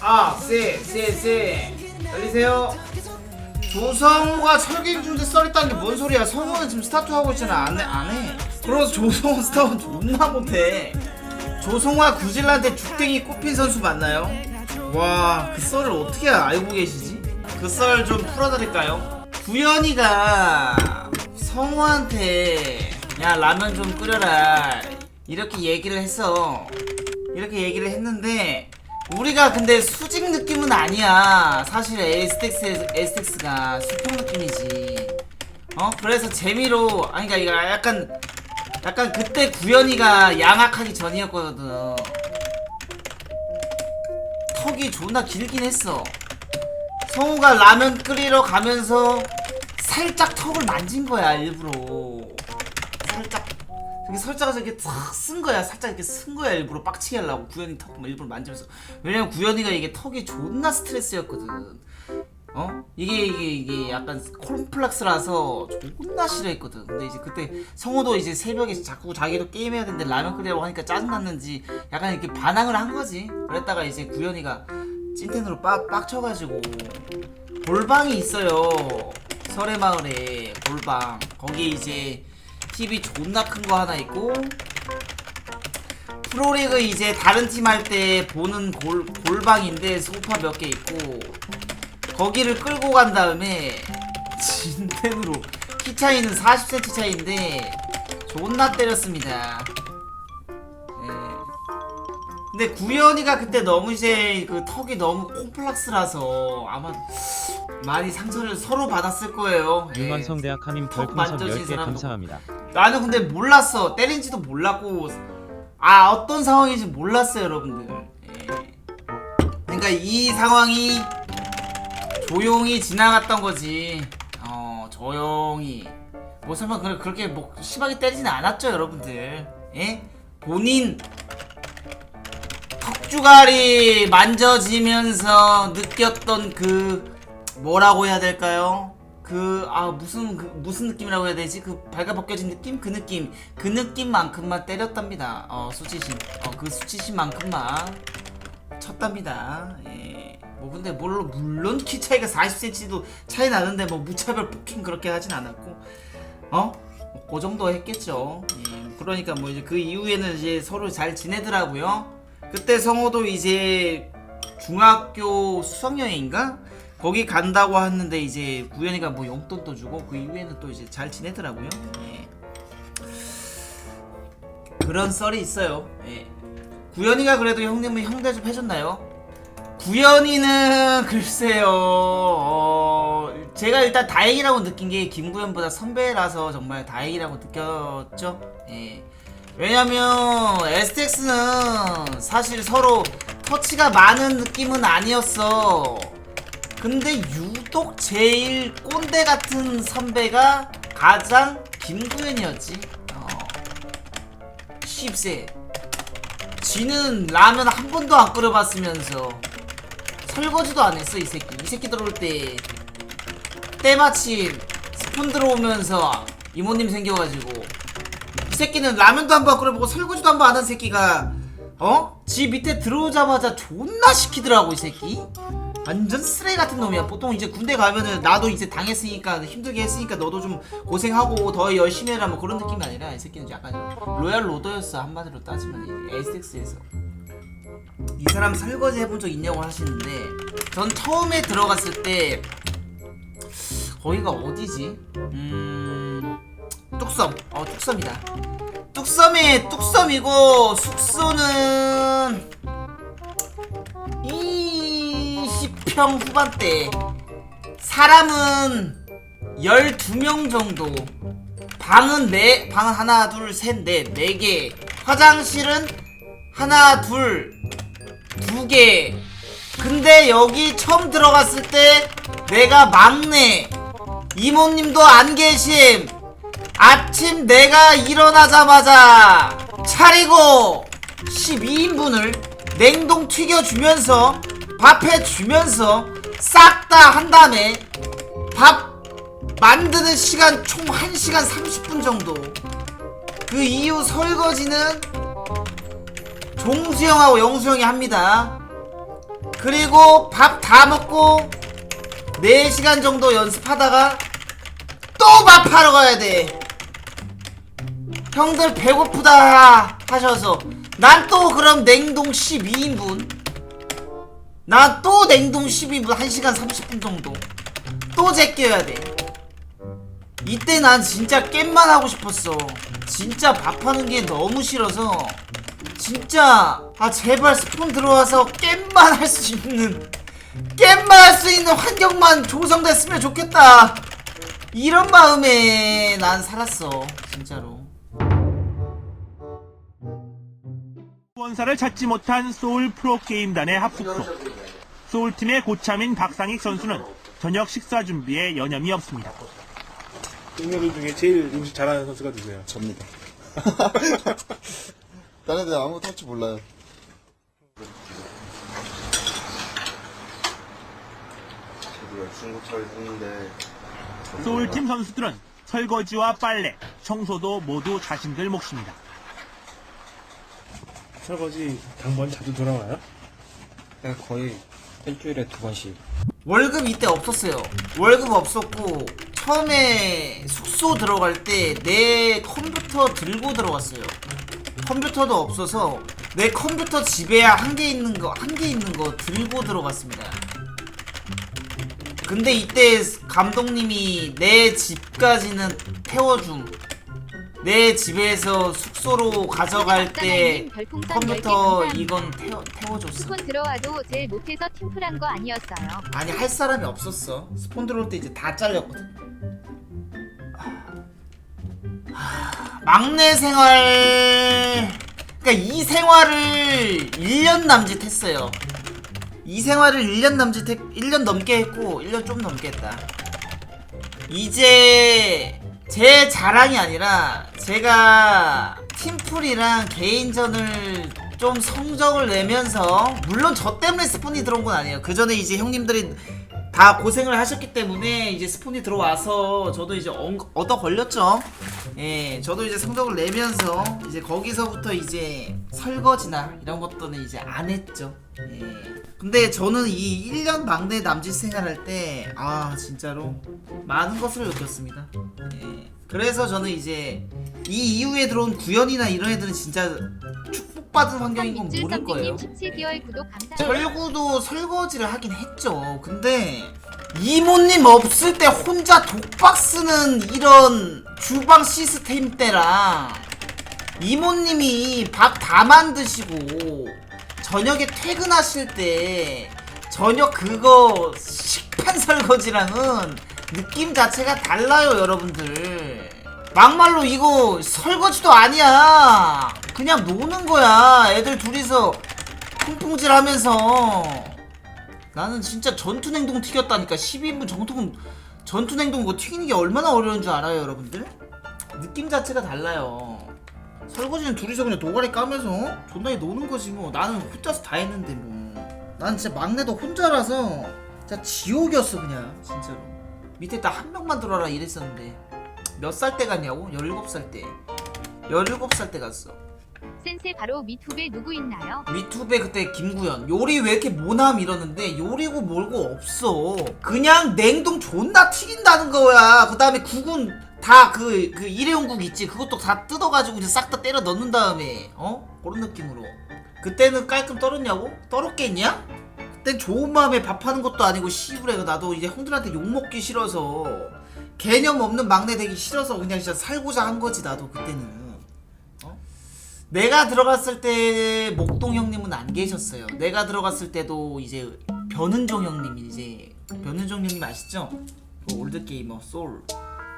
아, 쎄, 쎄, 쎄. 열리세요. 조성우가 설계 중대 썰있다는 게 뭔 소리야? 성우는 지금 스타트 하고 있잖아. 안 해, 안 해. 그래서 조성우 스타트 존나 못해. 조성우가 구질한테 죽탱이 꼽힌 선수 맞나요? 와, 그 썰을 어떻게 알고 계시지? 그 썰 좀 풀어드릴까요? 구현이가 성우한테 야 라면 좀 끓여라 이렇게 얘기를 했어. 이렇게 얘기를 했는데 우리가 근데 수직 느낌은 아니야. 사실 에스텍스 에스텍스가 수평 느낌이지. 어? 그래서 재미로 아니 그러니까 이거 약간 약간 그때 구현이가 양악하기 전이었거든. 턱이 존나 길긴 했어. 성우가 라면 끓이러 가면서 살짝 턱을 만진 거야 일부러. 저기 살짝 이렇게 탁 쓴 거야. 살짝 이렇게 쓴 거야 일부러 빡치게 하려고 구현이 턱 일부러 만지면서. 왜냐면 구현이가 이게 턱이 존나 스트레스였거든. 어? 이게 이게 이게 약간 콤플렉스라서 존나 싫어했거든. 근데 이제 그때 성우도 이제 새벽에 자꾸 자기도 게임해야 되는데 라면 끓이라고 하니까 짜증났는지 약간 이렇게 반항을 한 거지. 그랬다가 이제 구현이가 찐텐으로 빡 빡쳐가지고 골방이 있어요. 설해마을에 골방. 거기 이제 TV 존나 큰 거 하나 있고 프로리그 이제 다른 팀 할 때 보는 골, 골방인데 소파 몇 개 있고 거기를 끌고 간 다음에 진텐으로 키 차이는 40cm 차이인데 존나 때렸습니다. 예. 근데 구현이가 그때 너무 이제 그 턱이 너무 콤플렉스라서 아마 많이 상처를 서로 받았을 거예요. 예. 윤완성대학 한님 턱 별풍선 만져진 10개 사람도 감사합니다. 나는 근데 몰랐어. 때린지도 몰랐고 아 어떤 상황인지 몰랐어요, 여러분들. 예. 그러니까 이 상황이 조용히 지나갔던 거지. 어 조용히. 뭐 설마 그- 그렇게 뭐 심하게 때리진 않았죠, 여러분들. 예? 본인 턱주가리 만져지면서 느꼈던 그 뭐라고 해야 될까요? 그 아 무슨 그, 무슨 느낌이라고 해야 되지? 그 발가 벗겨진 느낌? 그 느낌 그 느낌만큼만 때렸답니다. 어 수치심 어그 수치심만큼만 쳤답니다. 예. 뭐 근데 물론 물론 키 차이가 40cm도 차이 나는데 뭐 무차별 폭행 그렇게 하진 않았고 어? 뭐그 정도 했겠죠. 예. 그러니까 뭐 이제 그 이후에는 이제 서로 잘 지내더라고요. 그때 성호도 이제 중학교 수학여행인가? 거기 간다고 했는데 이제 구현이가 뭐 용돈도 주고 그 이후에는 또 이제 잘 지내더라고요. 예. 그런 썰이 있어요. 예. 구현이가 그래도 형님은 형대 좀 해줬나요? 구현이는 글쎄요. 어, 제가 일단 다행이라고 느낀 게 김구현보다 선배라서 정말 다행이라고 느꼈죠. 예. 왜냐면 STX는 사실 서로 터치가 많은 느낌은 아니었어. 근데 유독 제일 꼰대 같은 선배가 가장 김구현이었지. 어. 쉽세. 지는 라면 한 번도 안 끓여봤으면서 설거지도 안 했어 이 새끼. 이 새끼 들어올 때 때마침 스푼 들어오면서 이모님 생겨가지고 이 새끼는 라면도 한번 끓여보고 설거지도 한번 안 한 새끼가 어? 지 밑에 들어오자마자 존나 시키더라고 이 새끼. 완전 쓰레기 같은 놈이야. 보통 이제 군대 가면은 나도 이제 당했으니까 힘들게 했으니까 너도 좀 고생하고 더 열심히 해라. 뭐 그런 느낌이 아니라 이 새끼는 약간 로얄 로더였어. 한마디로 따지면 에스텍스에서. 이 사람 설거지 해본 적 있냐고 하시는데 전 처음에 들어갔을 때 거기가 어디지? 음... 뚝섬. 어 뚝섬이다. 뚝섬이 뚝섬이고 숙소는 20평 후반대. 사람은 12명 정도. 방은 네 방은 하나 둘셋넷 네 개. 화장실은 하나 둘두 개. 근데 여기 처음 들어갔을 때 내가 막내. 이모님도 안 계심 아침 내가 일어나자마자 차리고 12인분을 냉동 튀겨주면서 밥해 주면서 싹 다 한 다음에 밥 만드는 시간 총 1시간 30분 정도. 그 이후 설거지는 종수형하고 영수형이 합니다. 그리고 밥 다 먹고 4시간 정도 연습하다가 또 밥하러 가야 돼 형들 배고프다 하셔서 난 또 그럼 냉동 12인분. 난 또 냉동 12인분 1시간 30분 정도. 또 제껴야 돼. 이때 난 진짜 게임만 하고 싶었어. 진짜 밥하는 게 너무 싫어서. 진짜 아 제발 스폰 들어와서 게임만 할 수 있는 게임만 할 수 있는 환경만 조성됐으면 좋겠다. 이런 마음에 난 살았어 진짜로 원사를 찾지 못한 소울 프로게임단의 합숙소. 소울팀의 고참인 박상익 선수는 저녁 식사 준비에 여념이 없습니다. 동료들 중에 제일 음식 잘하는 선수가 누구예요? 접니다. 다른 애들 아무것도 할 줄 몰라요. 소울팀 선수들은 설거지와 빨래, 청소도 모두 자신들 몫입니다. 설거지 당번 자주 돌아와요? 그냥 거의 일주일에 두 번씩 월급 이때 없었어요. 월급 없었고 처음에 숙소 들어갈 때 내 컴퓨터 들고 들어갔어요. 컴퓨터도 없어서 내 컴퓨터 집에 한개 있는 거 한 개 있는 거 들고 들어갔습니다. 근데 이때 감독님이 내 집까지는 태워줌. 내 집에서 숙소로 가져갈 때 컴퓨터 이건 태워, 태워줬어. 스폰 들어와도 제일 못해서 팀플한 거 아니었어요. 아니 할 사람이 없었어. 스폰 들어올 때 이제 다 잘렸거든. 하, 막내 생활. 그니까 이 생활을 1년 남짓 했어요. 이 생활을 1년 남짓 했 1년 넘게 했고 1년 좀 넘게 했다. 이제 제 자랑이 아니라 제가 팀플이랑 개인전을 좀 성적을 내면서 물론 저 때문에 스폰이 들어온 건 아니에요. 그 전에 이제 형님들이 다 고생을 하셨기 때문에 이제 스폰이 들어와서 저도 이제 엉- 얻어 걸렸죠. 예, 저도 이제 성적을 내면서 이제 거기서부터 이제 설거지나 이런 것들은 이제 안 했죠. 예. 근데 저는 이 1년 막내 남짓 생활할 때, 아, 진짜로 많은 것을 느꼈습니다. 예. 그래서 저는 이제 이 이후에 들어온 구현이나 이런 애들은 진짜 축복받은 환경인 건 모를 거예요. 선생님 17개월 구독 감사합니다. 설구도 설거지를 하긴 했죠. 근데 이모님 없을 때 혼자 독박 쓰는 이런 주방 시스템 때랑 이모님이 밥 다 만드시고 저녁에 퇴근하실 때 저녁 그거 식판 설거지랑은 느낌 자체가 달라요, 여러분들. 막말로 이거 설거지도 아니야. 그냥 노는 거야. 애들 둘이서 쿵쿵질 하면서. 나는 진짜 전투 냉동 튀겼다니까. 12인분 전투 전투 냉동 거 튀기는 게 얼마나 어려운 줄 알아요 여러분들? 느낌 자체가 달라요. 설거지는 둘이서 그냥 도가리 까면서 존나게 노는 거지 뭐. 나는 혼자서 다 했는데 뭐. 나는 진짜 막내도 혼자라서 진짜 지옥이었어 그냥. 진짜로. 밑에 딱 한 명만 들어라 이랬었는데 몇 살 때 갔냐고? 17살 때. 17살 때 갔어. 센세 바로 미투베 누구 있나요? 미투베 그때 김구현. 요리 왜 이렇게 모남 이러는데 요리고 뭘고 없어. 그냥 냉동 존나 튀긴다는 거야. 그 다음에 국은 다그그 일회용 국 있지. 그것도 다 뜯어가지고 이제 싹 다 때려 넣는 다음에 어? 그런 느낌으로. 그때는 깔끔 떨었냐고? 떨었겠냐? 그땐 좋은 마음에 밥하는 것도 아니고 씨부레 나도 이제 형들한테 욕 먹기 싫어서 개념 없는 막내 되기 싫어서 그냥 진짜 살고자 한 거지 나도 그때는 내가 들어갔을 때 목동 형님은 안 계셨어요. 내가 들어갔을 때도 이제 변은종 형님 이제 변은종 형님 아시죠? 그 올드 게이머 소울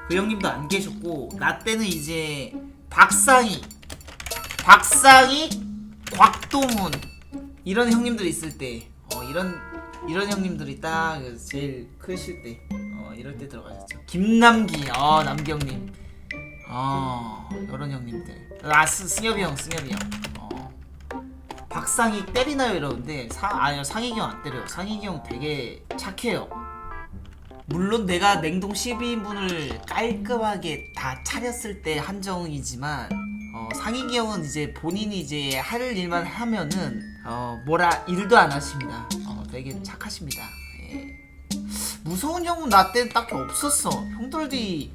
그 형님도 안 계셨고 나 때는 이제 박상희, 박상희, 곽동훈 이런 형님들 있을 때 어, 이런 이런 형님들이 딱 제일 크실 때 어, 이럴 때 들어가셨죠. 김남기, 어 남기 형님. 아 이런 형님들 아 스, 승엽이 형 승엽이 형 어. 박상희 때리나요 이러는데 사, 아니요 형안 때려요 형 되게 착해요 물론 내가 냉동 12인분을 깔끔하게 다 차렸을 때 한정이지만 어, 상익이 형은 이제 본인이 이제 할 일만 하면은 어, 뭐라 일도 안 하십니다 어, 되게 착하십니다. 예. 무서운 형은 나 때 딱히 없었어. 형들이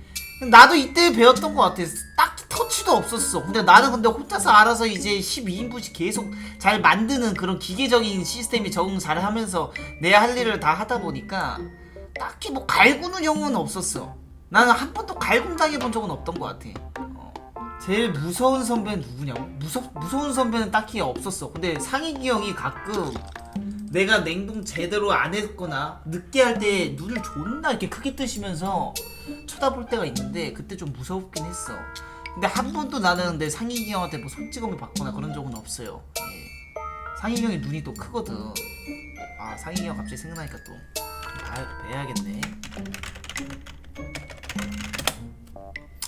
나도 이때 배웠던 것 같아. 딱히 터치도 없었어. 근데 나는 근데 혼자서 알아서 이제 12인분씩 계속 잘 만드는 그런 기계적인 시스템이 적응 잘 하면서 내 할 일을 다 하다 보니까 딱히 뭐 갈구는 형은 없었어. 나는 한 번도 갈굼 당해본 적은 없던 것 같아. 어. 제일 무서운 선배는 누구냐고? 무서, 무서운 선배는 딱히 없었어. 근데 상익이 형이 가끔 내가 냉동 제대로 안 했거나 늦게 할 때 눈을 존나 이렇게 크게 뜨시면서 쳐다볼 때가 있는데 그때 좀 무섭긴 했어. 근데 한 번도 나는 근데 상익이 형한테 뭐 손찌검을 받거나 그런 적은 없어요. 예. 상익이 형이 눈이 또 크거든. 아 상익이 형 갑자기 생각나니까 또 봐, 뵈야겠네.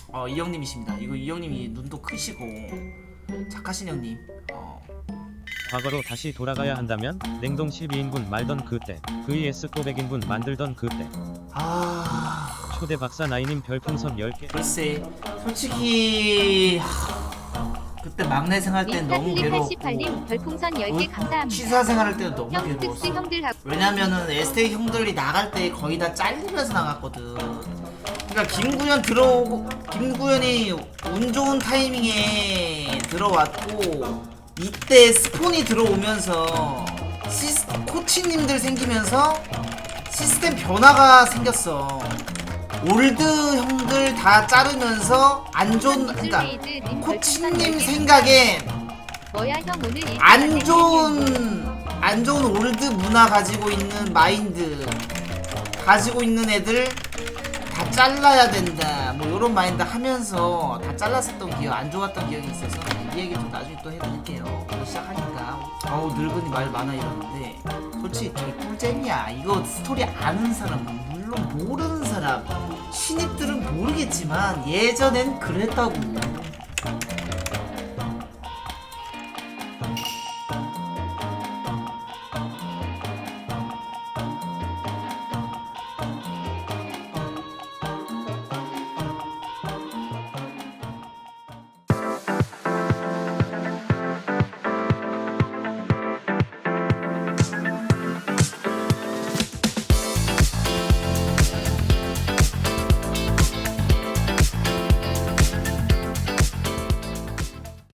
어, 이 형님이십니다. 이거 이 형님이 눈도 크시고 착하신 형님. 어, 과거로 다시 돌아가야 한다면 냉동 12인분 말던 그때 vs 또 100인분 만들던 그때 아, 초대 박사 나이님 별풍선 10개 글쎄, 솔직히 하, 그때 막내 생활 때 너무 괴로웠고 88님 별풍선 10개 감사합니다. 취사 생활할 때도 너무 형 특스 괴로웠어. 형들하고 왜냐면은 에스테이 형들이 나갈 때 거의 다 잘리면서 나갔거든. 그러니까 김구현 들어오고 김구현이 운 좋은 타이밍에 들어왔고 이때 스폰이 들어오면서 시스, 코치님들 생기면서 시스템 변화가 생겼어. 올드 형들 다 자르면서 안 좋은 그러니까 님 코치님 일찍 안 좋은 안 좋은 올드 문화 가지고 있는 마인드 가지고 있는 애들 다 잘라야 된다. 뭐 이런 마인드 하면서 다 잘랐었던 기억 안 좋았던 기억이 있어서 이 얘기 좀 나중에 또 해볼게요. 이거 시작하니까. 어우 늙은이 말 많아 이러는데. 솔직히 되게 꿀잼이야. 이거 스토리 아는 사람 물론 모르는 사람 신입들은 모르겠지만 예전엔 그랬다고